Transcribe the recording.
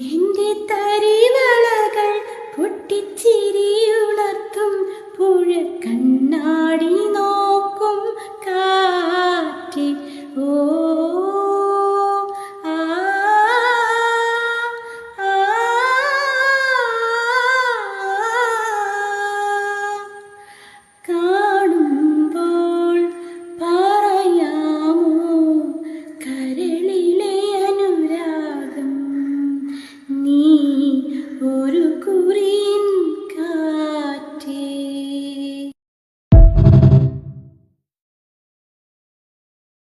എന്റെ തരി